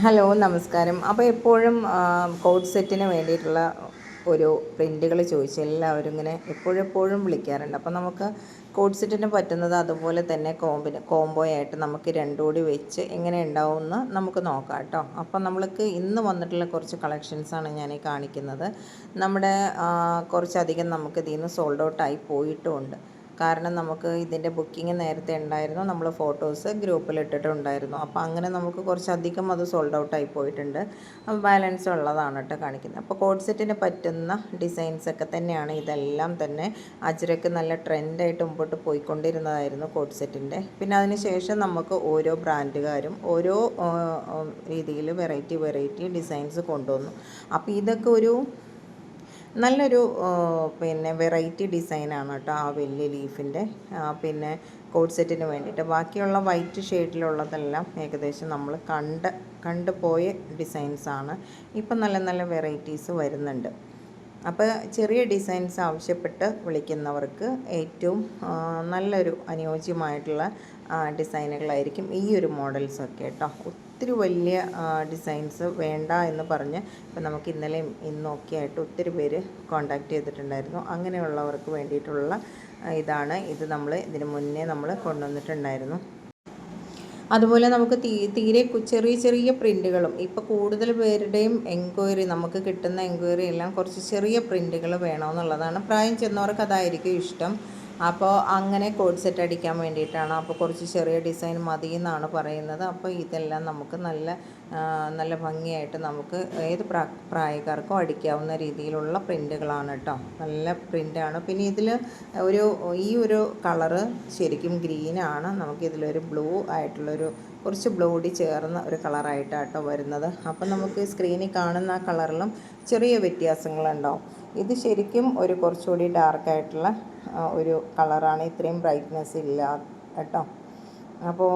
Hello നമസ്കാരം. അപ്പോൾ എപ്പോഴും കോഡ് സെറ്റിന് വേണ്ടിയിട്ടുള്ള ഒരു പ്രിന്റുകൾ ചോദിച്ച് എല്ലാവരും ഇങ്ങനെ എപ്പോഴെപ്പോഴും വിളിക്കാറുണ്ട്. അപ്പോൾ നമുക്ക് കോഡ് സെറ്റിന് പറ്റുന്നത് അതുപോലെ തന്നെ കോമ്പിന് കോംബോ ആയിട്ട് നമുക്ക് രണ്ടുകൂടി വെച്ച് എങ്ങനെ ഉണ്ടാവുമെന്ന് നമുക്ക് നോക്കാം കേട്ടോ. അപ്പോൾ നമ്മൾക്ക് ഇന്ന് വന്നിട്ടുള്ള കുറച്ച് കളക്ഷൻസാണ് ഞാൻ കാണിക്കുന്നത്. നമ്മുടെ കുറച്ചധികം നമുക്ക് ഇതിൽ നിന്ന് സോൾഡ് ഔട്ടായി പോയിട്ടുമുണ്ട്. കാരണം നമുക്ക് ഇതിന്റെ ബുക്കിംഗ് നേരത്തെ ഉണ്ടായിരുന്നു. നമ്മൾ ഫോട്ടോസ് ഗ്രൂപ്പിൽ ഇട്ടിട്ടുണ്ടായിരുന്നു അപ്പോൾ അങ്ങനെ നമുക്ക് കുറച്ചധികം അത് സോൾഡ് ഔട്ട് ആയി പോയിട്ടുണ്ട്. ബാലൻസ് ഉള്ളതാണ് കേട്ടോ കാണിക്കുന്നത്. അപ്പോൾ കോഡ് സെറ്റിന് പറ്റുന്ന ഡിസൈൻസ് ഒക്കെ തന്നെയാണ് ഇതെല്ലാം തന്നെ. അജ്രക്ക് നല്ല ട്രെൻഡായിട്ട് മുമ്പോട്ട് പോയിക്കൊണ്ടിരുന്നതായിരുന്നു കോഡ് സെറ്റിന്റെ പിന്നെ അതിന് ശേഷം നമുക്ക് ഓരോ ബ്രാൻഡുകാരും ഓരോ രീതിയിൽ വെറൈറ്റി വെറൈറ്റി ഡിസൈൻസ് കൊണ്ടുവന്നു. അപ്പോൾ ഇതൊക്കെ ഒരു നല്ലൊരു പിന്നെ വെറൈറ്റി ഡിസൈനാണ് കേട്ടോ ആ വലിയ ലീഫിന്റെ. പിന്നെ കോഡ് സെറ്റിന് വേണ്ടിയിട്ട്. ബാക്കിയുള്ള വൈറ്റ് ഷെയ്ഡിലുള്ളതെല്ലാം ഏകദേശം നമ്മൾ കണ്ട് കണ്ടുപോയ ഡിസൈൻസാണ്. ഇപ്പം നല്ല നല്ല വെറൈറ്റീസ് വരുന്നുണ്ട്. അപ്പോൾ ചെറിയ ഡിസൈൻസ് ആവശ്യപ്പെട്ട് വിളിക്കുന്നവർക്ക് ഏറ്റവും നല്ലൊരു അനുയോജ്യമായിട്ടുള്ള ഡിസൈനുകളായിരിക്കും ഈ ഒരു മോഡൽസൊക്കെ കേട്ടോ. ഒത്തിരി വലിയ ഡിസൈൻസ് വേണ്ട എന്ന് പറഞ്ഞ് ഇപ്പം നമുക്ക് ഇന്നലെയും ഇന്നൊക്കെ ആയിട്ട് ഒത്തിരി പേര് കോണ്ടാക്ട് ചെയ്തിട്ടുണ്ടായിരുന്നു. അങ്ങനെയുള്ളവർക്ക് വേണ്ടിയിട്ടുള്ള ഇതാണ്. ഇത് നമ്മൾ ഇതിന് മുന്നേ നമ്മൾ കൊണ്ടുവന്നിട്ടുണ്ടായിരുന്നു. അതുപോലെ നമുക്ക് തീ തീരെ ചെറിയ ചെറിയ പ്രിന്റുകളും ഇപ്പോൾ കൂടുതൽ പേരുടെയും എൻക്വയറി നമുക്ക് കിട്ടുന്ന എൻക്വയറി എല്ലാം കുറച്ച് ചെറിയ പ്രിന്റുകൾ വേണമെന്നുള്ളതാണ് പ്രായം ചെന്നവർക്ക് അതായിരിക്കും ഇഷ്ടം. അപ്പോൾ അങ്ങനെ കോഡ് സെറ്റ് അടിക്കാൻ വേണ്ടിയിട്ടാണ്. അപ്പോൾ കുറച്ച് ചെറിയ ഡിസൈൻ മതി എന്നാണ് പറയുന്നത്. അപ്പോൾ ഇതെല്ലാം നമുക്ക് നല്ല നല്ല ഭംഗിയായിട്ട് നമുക്ക് ഏത് പ്രാ പ്രായക്കാർക്കും അടിക്കാവുന്ന രീതിയിലുള്ള പ്രിന്റുകളാണ് കേട്ടോ നല്ല പ്രിന്റാണ് പിന്നെ ഇതിൽ ഒരു ഈ ഒരു കളറ് ശരിക്കും ഗ്രീനാണ് നമുക്കിതിലൊരു ബ്ലൂ ആയിട്ടുള്ളൊരു കുറച്ച് ബ്ലൂടി ചേർന്ന ഒരു കളറായിട്ടാണ് കേട്ടോ വരുന്നത്. അപ്പം നമുക്ക് സ്ക്രീനിൽ കാണുന്ന ആ കളറിലും ചെറിയ വ്യത്യാസങ്ങളുണ്ടാവും. ഇത് ശരിക്കും ഒരു കുറച്ചുകൂടി ഡാർക്കായിട്ടുള്ള ഒരു കളറാണ്. ഇത്രയും ബ്രൈറ്റ്നെസ് ഇല്ല കേട്ടോ. അപ്പോൾ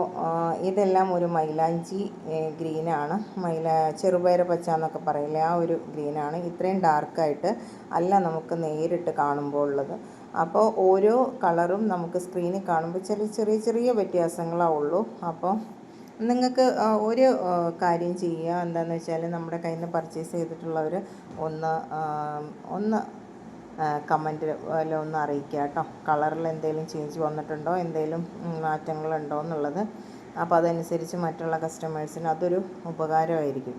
ഇതെല്ലാം ഒരു മൈലാഞ്ചി ഗ്രീനാണ് മൈല ചെറുപയർ പച്ച എന്നൊക്കെ പറയില്ലേ ആ ഒരു ഗ്രീനാണ് ഇത്രയും ഡാർക്കായിട്ട് അല്ല നമുക്ക് നേരിട്ട് കാണുമ്പോൾ ഉള്ളത്. അപ്പോൾ ഓരോ കളറും നമുക്ക് സ്ക്രീനിൽ കാണുമ്പോൾ ചെറിയ ചെറിയ ചെറിയ വ്യത്യാസങ്ങളാവുള്ളൂ അപ്പോൾ നിങ്ങൾക്ക് ഒരു കാര്യം ചെയ്യുക. എന്താണെന്ന് വെച്ചാൽ നമ്മുടെ കയ്യിൽ നിന്ന് പർച്ചേസ് ചെയ്തിട്ടുള്ളവർ ഒന്ന് ഒന്ന് കമന്റ് വല്ലതും ഒന്ന് അറിയിക്കുക കേട്ടോ. കളറിൽ എന്തെങ്കിലും ചേഞ്ച് വന്നിട്ടുണ്ടോ? എന്തെങ്കിലും മാറ്റങ്ങളുണ്ടോ എന്നുള്ളത്. അപ്പോൾ അതനുസരിച്ച് മറ്റുള്ള കസ്റ്റമേഴ്സിന് അതൊരു ഉപകാരമായിരിക്കും.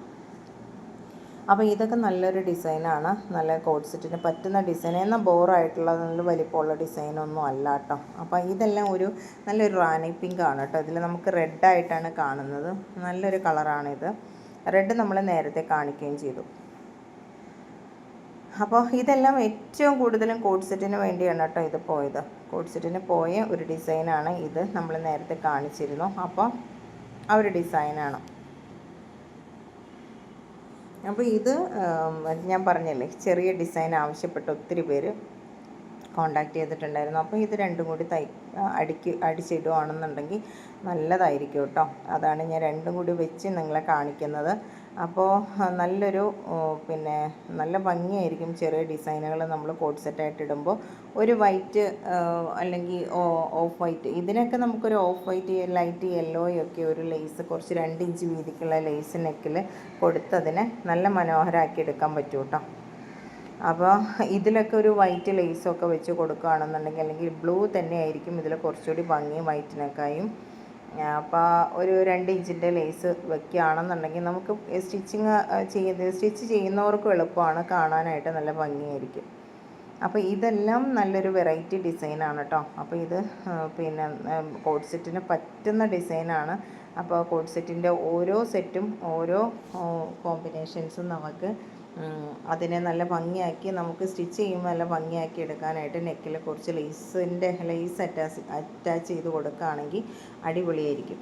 അപ്പോൾ ഇതൊക്കെ നല്ലൊരു ഡിസൈനാണ്. നല്ല കോഡ് സെറ്റിന് പറ്റുന്ന ഡിസൈൻ. എന്നാൽ ബോറായിട്ടുള്ള നല്ല വലിപ്പമുള്ള ഡിസൈനൊന്നും അല്ല കേട്ടോ. അപ്പോൾ ഇതെല്ലാം ഒരു നല്ലൊരു റാണി പിങ്ക് ആണ് കേട്ടോ. ഇതിൽ നമുക്ക് റെഡായിട്ടാണ് കാണുന്നത്. നല്ലൊരു കളറാണിത്. റെഡ് നമ്മൾ നേരത്തെ കാണിക്കുകയും ചെയ്തു. അപ്പോൾ ഇതെല്ലാം ഏറ്റവും കൂടുതലും കോഡ് സെറ്റിന് വേണ്ടിയാണ് കേട്ടോ ഇത് പോയത്. കോഡ് സെറ്റിന് പോയ ഒരു ഡിസൈനാണ് ഇത് നമ്മൾ നേരത്തെ കാണിച്ചിരുന്നു. അപ്പോൾ ആ ഒരു ഡിസൈനാണ് അപ്പോൾ ഇത് ഞാൻ പറഞ്ഞല്ലേ ചെറിയ ഡിസൈൻ ആവശ്യപ്പെട്ട് ഒത്തിരി പേര് കോണ്ടാക്ട് ചെയ്തിട്ടുണ്ടായിരുന്നു. അപ്പോൾ ഇത് രണ്ടും കൂടി തൈ അടിക്ക് അടിച്ചിടുകയാണെന്നുണ്ടെങ്കിൽ നല്ലതായിരിക്കും കേട്ടോ. അതാണ് ഞാൻ രണ്ടും കൂടി വെച്ച് നിങ്ങളെ കാണിക്കുന്നത്. അപ്പോൾ നല്ലൊരു പിന്നെ നല്ല ഭംഗിയായിരിക്കും ചെറിയ ഡിസൈനുകൾ നമ്മൾ കോഡ് സെറ്റായിട്ട് ഇടുമ്പോൾ ഒരു വൈറ്റ് അല്ലെങ്കിൽ ഓഫ് വൈറ്റ്. ഇതിനൊക്കെ നമുക്കൊരു ഓഫ് വൈറ്റ് ലൈറ്റ് യെല്ലോയൊക്കെ ഒരു ലേസ് കുറച്ച് രണ്ട് ഇഞ്ച് വീതിക്കുള്ള ലേസ് നെക്കിൽ കൊടുത്തതിനെ നല്ല മനോഹരമാക്കി എടുക്കാൻ പറ്റും കേട്ടോ അപ്പോൾ ഇതിലൊക്കെ ഒരു വൈറ്റ് ലേസൊക്കെ വെച്ച് കൊടുക്കുകയാണെന്നുണ്ടെങ്കിൽ അല്ലെങ്കിൽ ബ്ലൂ തന്നെയായിരിക്കും ഇതിൽ കുറച്ചുകൂടി ഭംഗി വൈറ്റിനേക്കായും. അപ്പോൾ ഒരു രണ്ട് ഇഞ്ചിന്റെ ലേസ് വെക്കുകയാണെന്നുണ്ടെങ്കിൽ നമുക്ക് സ്റ്റിച്ചിങ് ചെയ്യുന്നത് സ്റ്റിച്ച് ചെയ്യുന്നവർക്കും എളുപ്പമാണ്. കാണാനായിട്ട് നല്ല ഭംഗിയായിരിക്കും. അപ്പോൾ ഇതെല്ലാം നല്ലൊരു വെറൈറ്റി ഡിസൈനാണ് കേട്ടോ. അപ്പോൾ ഇത് പിന്നെ കോഡ് സെറ്റിന് പറ്റുന്ന ഡിസൈനാണ്. അപ്പോൾ കോഡ് സെറ്റിന്റെ ഓരോ സെറ്റും ഓരോ കോമ്പിനേഷൻസും നമുക്ക് അതിനെ നല്ല ഭംഗിയാക്കി നമുക്ക് സ്റ്റിച്ച് ചെയ്യുമ്പോൾ നല്ല ഭംഗിയാക്കി എടുക്കാനായിട്ട് നെക്കിൽ കുറച്ച് ലേസിന്റെ ലേസ് അറ്റാച്ച് അറ്റാച്ച് ചെയ്ത് കൊടുക്കുകയാണെങ്കിൽ അടിപൊളിയായിരിക്കും.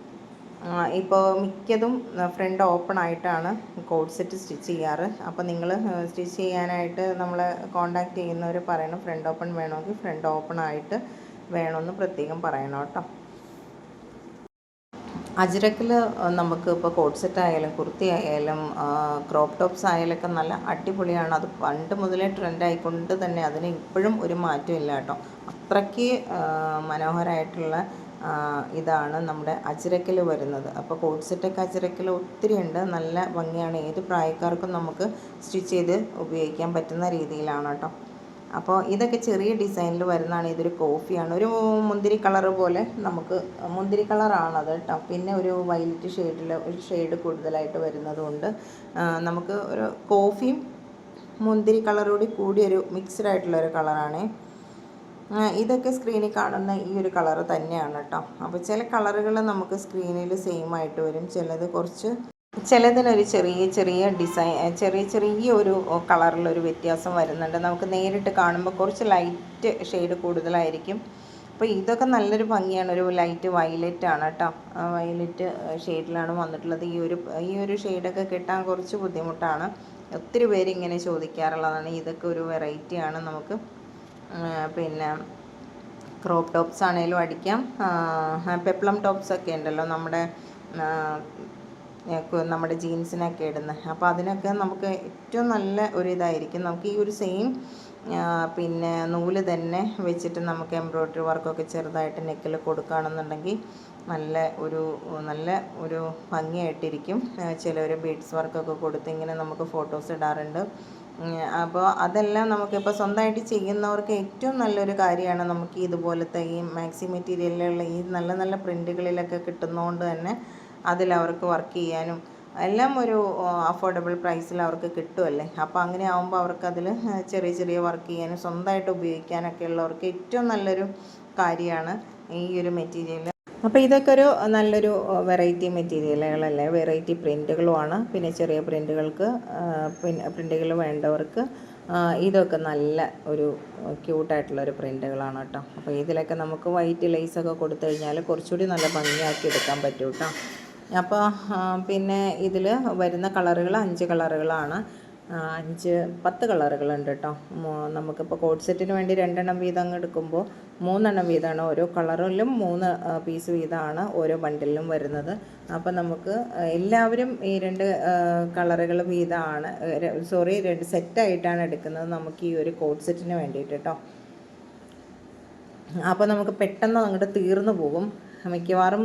ഇപ്പോൾ മിക്കതും ഫ്രണ്ട് ഓപ്പൺ ആയിട്ടാണ് കോഡ് സെറ്റ് സ്റ്റിച്ച് ചെയ്യാറ്. അപ്പോൾ നിങ്ങൾ സ്റ്റിച്ച് ചെയ്യാനായിട്ട് നമ്മൾ കോണ്ടാക്ട് ചെയ്യുന്നവർ പറയണം ഫ്രണ്ട് ഓപ്പൺ വേണമെങ്കിൽ ഫ്രണ്ട് ഓപ്പൺ ആയിട്ട് വേണമെന്ന് പ്രത്യേകം പറയണം കേട്ടോ. അജ്രക്കിൽ നമുക്ക് ഇപ്പോൾ കോട്ട് സെറ്റ് ആയാലും കുർത്തി ആയാലും ക്രോപ്പ് ടോപ്സ് ആയാലൊക്കെ നല്ല അടിപൊളിയാണ്. അത് പണ്ട് മുതലേ ട്രെൻഡായിക്കൊണ്ട് തന്നെ അതിന് ഇപ്പോഴും ഒരു മാറ്റമില്ല കേട്ടോ. അത്രയ്ക്ക് മനോഹരമായിട്ടുള്ള ഇതാണ് നമ്മുടെ അജ്രക്കിൽ വരുന്നത്. അപ്പോൾ കോട്ട് സെറ്റൊക്കെ അജ്രക്കിൽ ഒത്തിരി ഉണ്ട്. നല്ല ഭംഗിയാണ്. ഏത് പ്രായക്കാർക്കും നമുക്ക് സ്റ്റിച്ച് ചെയ്ത് ഉപയോഗിക്കാൻ പറ്റുന്ന രീതിയിലാണ് കേട്ടോ. അപ്പോൾ ഇതൊക്കെ ചെറിയ ഡിസൈനിൽ വരുന്നതാണ്. ഇതൊരു കോഫിയാണ്. ഒരു മുന്തിരി കളർ പോലെ നമുക്ക് മുന്തിരി കളറാണത് കേട്ടോ. പിന്നെ ഒരു വൈലറ്റ് ഷെയ്ഡിൽ ഒരു ഷെയ്ഡ് കൂടുതലായിട്ട് വരുന്നതുകൊണ്ട് നമുക്ക് ഒരു കോഫിയും മുന്തിരി കളറോട് ഒരു മിക്സ്ഡ് ആയിട്ടുള്ള ഒരു കളറാണ്. ഇതൊക്കെ സ്ക്രീനിൽ കാണുന്ന ഈ ഒരു കളറ് തന്നെയാണ് കേട്ടോ. അപ്പോൾ ചില കളറുകൾ നമുക്ക് സ്ക്രീനിൽ സെയിം ആയിട്ട് വരും. ചിലത് കുറച്ച് ചിലതിനൊരു ചെറിയ ചെറിയ ഡിസൈൻ ചെറിയ ചെറിയ ഒരു കളറിലൊരു വ്യത്യാസം വരുന്നുണ്ട്. നമുക്ക് നേരിട്ട് കാണുമ്പോൾ കുറച്ച് ലൈറ്റ് ഷെയ്ഡ് കൂടുതലായിരിക്കും. അപ്പോൾ ഇതൊക്കെ നല്ലൊരു ഭംഗിയാണ്. ഒരു ലൈറ്റ് വയലറ്റ് ആണ് കേട്ടോ വയലറ്റ് ഷെയ്ഡിലാണ് വന്നിട്ടുള്ളത്. ഈ ഒരു ഈ ഒരു ഷെയ്ഡൊക്കെ കിട്ടാൻ കുറച്ച് ബുദ്ധിമുട്ടാണ്. ഒത്തിരി പേര് ഇങ്ങനെ ചോദിക്കാറുള്ളതാണ്. ഇതൊക്കെ ഒരു വെറൈറ്റിയാണ് നമുക്ക്. പിന്നെ ക്രോപ്പ് ടോപ്സ് ആണെങ്കിലും അടിക്കാം. പെപ്ലം ടോപ്സ് ഒക്കെ ഉണ്ടല്ലോ. നമ്മുടെ നമ്മുടെ ജീൻസിനൊക്കെ ഇടുന്നത് അപ്പോൾ അതിനൊക്കെ നമുക്ക് ഏറ്റവും നല്ല ഒരു ഇതായിരിക്കും. നമുക്ക് ഈ ഒരു സെയിം പിന്നെ നൂൽ തന്നെ വെച്ചിട്ട് നമുക്ക് എംബ്രോയ്ഡറി വർക്കൊക്കെ ചെറുതായിട്ട് നെക്കിൽ കൊടുക്കുകയാണെന്നുണ്ടെങ്കിൽ നല്ല ഒരു നല്ല ഒരു ഭംഗിയായിട്ടിരിക്കും. ചിലർ ബീഡ്സ് വർക്കൊക്കെ കൊടുത്ത് ഇങ്ങനെ നമുക്ക് ഫോട്ടോസ് ഇടാറുണ്ട്. അപ്പോൾ അതെല്ലാം നമുക്കിപ്പോൾ സ്വന്തമായിട്ട് ചെയ്യുന്നവർക്ക് ഏറ്റവും നല്ലൊരു കാര്യമാണ് നമുക്ക് ഇതുപോലത്തെ ഈ മാക്സി മെറ്റീരിയലിലുള്ള ഈ നല്ല നല്ല പ്രിന്റുകളിലൊക്കെ കിട്ടുന്നതുകൊണ്ട് തന്നെ അതിൽ അവർക്ക് വർക്ക് ചെയ്യാനും എല്ലാം ഒരു അഫോർഡബിൾ പ്രൈസിൽ അവർക്ക് കിട്ടുമല്ലേ അപ്പോൾ അങ്ങനെ ആകുമ്പോൾ അവർക്കതിൽ ചെറിയ ചെറിയ വർക്ക് ചെയ്യാനും സ്വന്തമായിട്ട് ഉപയോഗിക്കാനൊക്കെ ഉള്ളവർക്ക് ഏറ്റവും നല്ലൊരു കാര്യമാണ് ഈ ഒരു മെറ്റീരിയൽ അപ്പോൾ ഇതൊക്കെ ഒരു നല്ലൊരു വെറൈറ്റി മെറ്റീരിയലുകളല്ലേ വെറൈറ്റി പ്രിന്റുകളുമാണ് പിന്നെ ചെറിയ പ്രിന്റുകൾക്ക് പ്രിന്റുകൾ വേണ്ടവർക്ക് ഇതൊക്കെ നല്ല ഒരു ക്യൂട്ടായിട്ടുള്ളൊരു പ്രിന്റുകളാണ് കേട്ടോ അപ്പോൾ ഇതിലൊക്കെ നമുക്ക് വൈറ്റ് ലേസൊക്കെ കൊടുത്തു കഴിഞ്ഞാൽ കുറച്ചുകൂടി നല്ല ഭംഗിയാക്കി എടുക്കാൻ പറ്റും കേട്ടോ അപ്പോൾ പിന്നെ ഇതിൽ വരുന്ന കളറുകൾ അഞ്ച് കളറുകളാണ്. അഞ്ച് പത്ത് കളറുകളുണ്ട് കേട്ടോ. നമുക്കിപ്പോൾ കോഡ് സെറ്റിന് വേണ്ടി രണ്ടെണ്ണം വീതം അങ്ങ് എടുക്കുമ്പോൾ മൂന്നെണ്ണം വീതമാണ് ഓരോ കളറിലും മൂന്ന് പീസ് വീതമാണ് ഓരോ ബണ്ടിലും വരുന്നത്. അപ്പോൾ നമുക്ക് എല്ലാവരും ഈ രണ്ട് കളറുകൾ വീതമാണ് സോറി രണ്ട് സെറ്റായിട്ടാണ് എടുക്കുന്നത് നമുക്ക് ഈ ഒരു കോഡ് സെറ്റിന് വേണ്ടിയിട്ട് കേട്ടോ. അപ്പോൾ നമുക്ക് പെട്ടെന്ന് അങ്ങോട്ട് തീർന്നു പോകും. മിക്കവാറും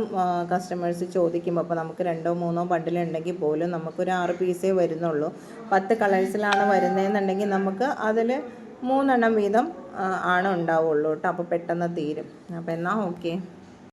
കസ്റ്റമേഴ്സ് ചോദിക്കുമ്പോൾ അപ്പോൾ നമുക്ക് രണ്ടോ മൂന്നോ ബണ്ടിലുണ്ടെങ്കിൽ പോലും നമുക്കൊരു ആറ് പീസേ വരുന്നുള്ളൂ. പത്ത് കളേഴ്സിലാണ് വരുന്നതെന്നുണ്ടെങ്കിൽ നമുക്ക് അതിൽ മൂന്നെണ്ണം വീതം ആണ് ഉണ്ടാവുള്ളൂ കേട്ടോ. അപ്പോൾ പെട്ടെന്ന് തീരും. അപ്പോൾ എന്നാൽ ഓക്കെ